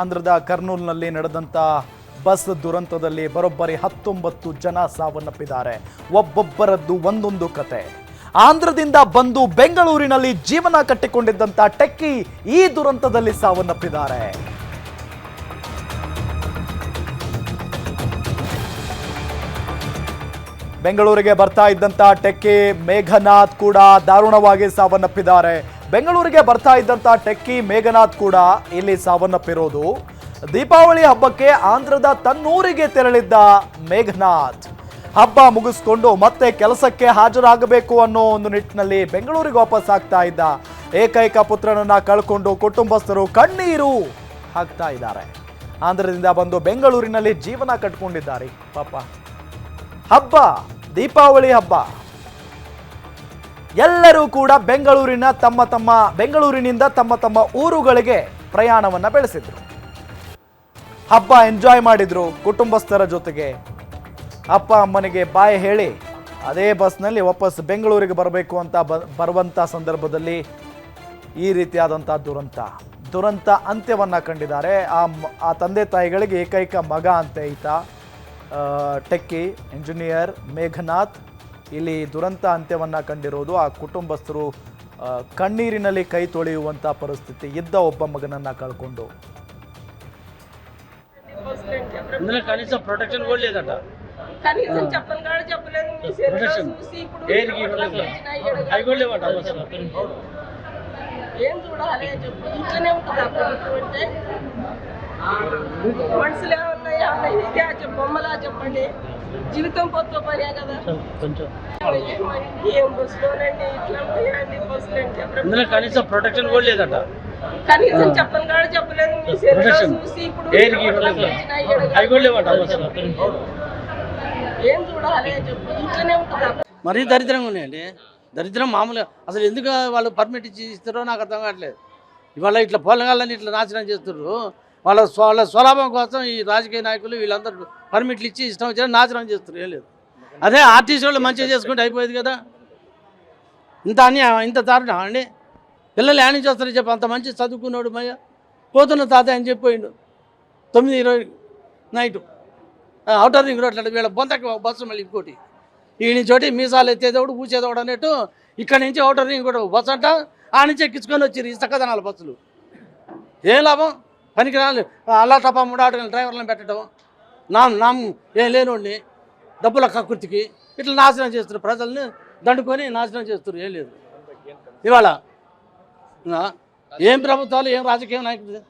ಆಂಧ್ರದ ಕರ್ನೂಲ್ನಲ್ಲಿ ನಡೆದಂಥ ಬಸ್ ದುರಂತದಲ್ಲಿ ಬರೋಬ್ಬರಿ ಹತ್ತೊಂಬತ್ತು ಜನ ಸಾವನ್ನಪ್ಪಿದ್ದಾರೆ. ಒಬ್ಬೊಬ್ಬರದ್ದು ಒಂದೊಂದು ಕತೆ. ಆಂಧ್ರದಿಂದ ಬಂದು ಬೆಂಗಳೂರಿನಲ್ಲಿ ಜೀವನ ಕಟ್ಟಿಕೊಂಡಿದ್ದಂಥ ಟೆಕ್ಕಿ ಈ ದುರಂತದಲ್ಲಿ ಸಾವನ್ನಪ್ಪಿದ್ದಾರೆ. ಬೆಂಗಳೂರಿಗೆ ಬರ್ತಾ ಇದ್ದಂತ ಟೆಕ್ಕಿ ಮೇಘನಾಥ್ ಕೂಡ ದಾರುಣವಾಗಿ ಸಾವನ್ನಪ್ಪಿದ್ದಾರೆ. ಬೆಂಗಳೂರಿಗೆ ಬರ್ತಾ ಇದ್ದಂತ ಟೆಕ್ಕಿ ಮೇಘನಾಥ್ ಕೂಡ ಇಲ್ಲಿ ಸಾವನ್ನಪ್ಪಿರೋದು. ದೀಪಾವಳಿ ಹಬ್ಬಕ್ಕೆ ಆಂಧ್ರದ ತನ್ನೂರಿಗೆ ತೆರಳಿದ್ದ ಮೇಘನಾಥ್. ಹಬ್ಬ ಮುಗಿಸ್ಕೊಂಡು ಮತ್ತೆ ಕೆಲಸಕ್ಕೆ ಹಾಜರಾಗಬೇಕು ಅನ್ನೋ ಒಂದು ನಿಟ್ಟಿನಲ್ಲಿ ಬೆಂಗಳೂರಿಗೆ ವಾಪಸ್ ಆಗ್ತಾ ಇದ್ದ ಏಕೈಕ ಪುತ್ರನನ್ನ ಕಳ್ಕೊಂಡು ಕುಟುಂಬಸ್ಥರು ಕಣ್ಣೀರು ಹಾಕ್ತಾ ಇದ್ದಾರೆ. ಆಂಧ್ರದಿಂದ ಬಂದು ಬೆಂಗಳೂರಿನಲ್ಲಿ ಜೀವನ ಕಟ್ಕೊಂಡಿದ್ದಾರೆ. ಪಾಪ. ಹಬ್ಬ, ದೀಪಾವಳಿ ಹಬ್ಬ. ಎಲ್ಲರೂ ಕೂಡ ಬೆಂಗಳೂರಿನ ತಮ್ಮ ತಮ್ಮ ಬೆಂಗಳೂರಿನಿಂದ ತಮ್ಮ ತಮ್ಮ ಊರುಗಳಿಗೆ ಪ್ರಯಾಣವನ್ನ ಬೆಳೆಸಿದ್ರು. ಹಬ್ಬ ಎಂಜಾಯ್ ಮಾಡಿದ್ರು ಕುಟುಂಬಸ್ಥರ ಜೊತೆಗೆ. ಅಪ್ಪ ಅಮ್ಮನಿಗೆ ಬಾಯ್ ಹೇಳಿ ಅದೇ ಬಸ್ನಲ್ಲಿ ವಾಪಸ್ ಬೆಂಗಳೂರಿಗೆ ಬರಬೇಕು ಅಂತ ಬರುವಂಥ ಸಂದರ್ಭದಲ್ಲಿ ಈ ರೀತಿಯಾದಂಥ ದುರಂತ. ದುರಂತ ಅಂತ್ಯವನ್ನ ಕಂಡಿದ್ದಾರೆ. ಆ ಆ ತಂದೆ ತಾಯಿಗಳಿಗೆ ಏಕೈಕ ಮಗ ಅಂತ ಈತ ಟೆಕ್ಕಿ ಇಂಜಿನಿಯರ್ ಮೇಘನಾಥ್ ಇಲ್ಲಿ ದುರಂತ ಅಂತ್ಯವನ್ನ ಕಂಡಿರೋದು ಆ ಕುಟುಂಬಸ್ಥರು ಆ, ಕಣ್ಣೀರಿನಲ್ಲಿ ಕೈ ತೊಳೆಯುವಂಥ ಪರಿಸ್ಥಿತಿ ಇದ್ದ ಒಬ್ಬ ಮಗನನ್ನ ಕಳ್ಕೊಂಡು ఇందులో కనీసం ప్రొటెక్షన్ కూడా లేదట కనీసం చెప్పను కూడా చెప్పలేదు మీ శరీరం ప్రొటెక్షన్ చూసి ఇప్పుడు ఎయిర్కి ఇట్లా వచ్చినాయి, ఈడ అవి కూడా లేవట అసలు ఏం చూడాలి చెప్పు ఇట్లనే ఉంటుంది అప్పుడు అంటే మనుషులు ఏమన్నా ఏమన్నా ఇదే బొమ్మలా చెప్పండి. జీవితం పోతూ పనే కదా. కొంచెం ఏం బస్సులోనండి ఇట్లా ఉంటాయండి బస్సులు కనీసం ప్రొటెక్షన్ కూడా లేదట. కనీసం చెప్పను కూడా చెప్పలేదు. మీ చూసి ఇప్పుడు ఏం చూడాలి చెప్పు. ఇట్లనే ఉంటుంది? మరీ దరిద్రంగా ఉన్నాయండి. దరిద్రం మామూలుగా. అసలు ఎందుకు వాళ్ళు పర్మిట్ ఇచ్చి ఇస్తారో నాకు అర్థం కావట్లేదు. ఇవాళ ఇట్లా పొలగాళ్ళని ఇట్లా నాశనం చేస్తున్నారు వాళ్ళ స్వ- వాళ్ళ స్వలాభం కోసం ఈ రాజకీయ నాయకులు వీళ్ళందరూ పర్మిట్లు ఇచ్చి ఇష్టం వచ్చిన నాశనం చేస్తున్నారు ఏం లేదు. అదే ఆర్టీసీ వాళ్ళు మంచిగా చేసుకుంటే అయిపోయేది కదా. ఇంత అన్యాయం ఇంత దారుణం అండి. పిల్లలు ఏం నుంచి చెప్పి అంత మంచి చదువుకున్నాడు మయ్య. పోతున్న తాత అని చెప్పిపోయిండు తొమ్మిది ఇరవై నైటు. అవుటర్ రింగ్ రోడ్ వీళ్ళ బొంతకి బస్సు మళ్ళీ ఇంకోటి. ఈ చోటి మీసాలు ఎత్తేదోడు పూసేదోడు అన్నట్టు ఇక్కడ నుంచి అవుటర్ రింగ్ కూడా బస్సు అంట ఆ నుంచి ఎక్కించుకొని వచ్చి ఈ చక్కదనాల బస్సులు. ఏం లాభం? పనికి రాలి అల్లా తప్ప ముడాటం డ్రైవర్లను పెట్టడం నా నా ఏం లేనోడిని డబ్బుల కకృతికి ఇట్లా నాశనం చేస్తారు ప్రజల్ని దండుకొని నాశనం చేస్తారు ఏం లేదు. ఇవాళ ఏం ప్రభుత్వాలు ఏం రాజకీయం నాయకులు?